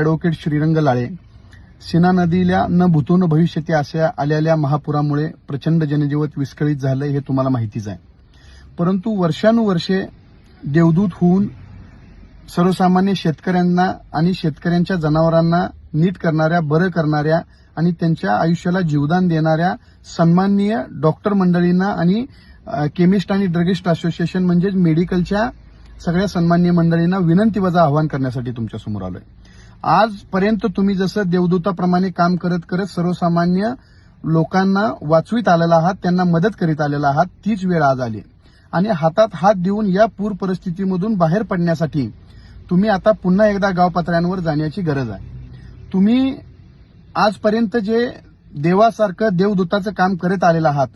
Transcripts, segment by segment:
Advocate Shrirang Lale. Cena नदीला न भूतून भविष्यती अशा आलेल्या महापुरामुळे प्रचंड जनजीवत विस्कळीत झालं हे तुम्हाला माहितीच आहे. परंतु वर्षानुवर्षे देवदूत होऊन सर्वसामान्य शेतकऱ्यांना आणि शेतकऱ्यांच्या जनावरांना नीट करणाऱ्या बरं करणाऱ्या आणि त्यांच्या आयुष्याला जीवदान देणाऱ्या सन्माननीय डॉक्टर मंडळींना आणि केमिस्ट आणि ड्रगिस्ट असोसिएशन म्हणजेच मेडिकलच्या सगळ्या सन्माननीय मंडळींना विनंती वजा आवाहन करण्यासाठी तुमच्यासमोर आलोय. आजपर्यंत तुम्ही जसं देवदूताप्रमाणे काम करत करत सर्वसामान्य लोकांना वाचवीत आलेला आहात त्यांना मदत करीत आलेला आहात तीच वेळ आज आली. आणि हातात हात देऊन या पूर परिस्थितीमधून बाहेर पडण्यासाठी तुम्ही आता पुन्हा एकदा गावपातळ्यांवर जाण्याची गरज आहे. तुम्ही आजपर्यंत जे देवासारखं देवदूताचं काम करत आलेलं आहात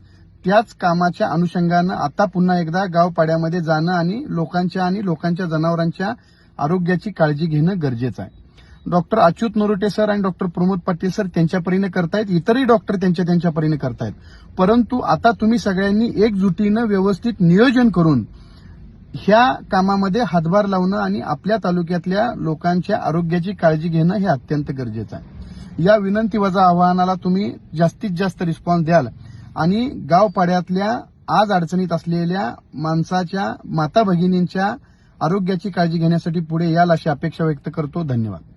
त्याच कामाच्या अनुषंगानं आता पुन्हा एकदा गावपाड्यामध्ये जाणं आणि लोकांच्या आणि लोकांच्या जनावरांच्या आरोग्याची काळजी घेणं गरजेचं आहे. डॉक्टर अच्युत नरोटे सर आणि डॉक्टर प्रमोद पाटील सर त्यांच्या परीने करतायत. इतरही डॉक्टर त्यांच्या त्यांच्या परीने करतायत. परंतु आता तुम्ही सगळ्यांनी एकजुटीनं व्यवस्थित नियोजन करून ह्या कामामध्ये हातभार लावणं आणि आपल्या तालुक्यातल्या लोकांच्या आरोग्याची काळजी घेणं हे अत्यंत गरजेचं आहे. या विनंती वजा आवाहनाला तुम्ही जास्तीत जास्त रिस्पॉन्स द्याल आणि गावपाड्यातल्या आज अडचणीत असलेल्या माणसाच्या माता भगिनींच्या आरोग्याची काळजी घेण्यासाठी पुढे याल अशी अपेक्षा व्यक्त करतो. धन्यवाद.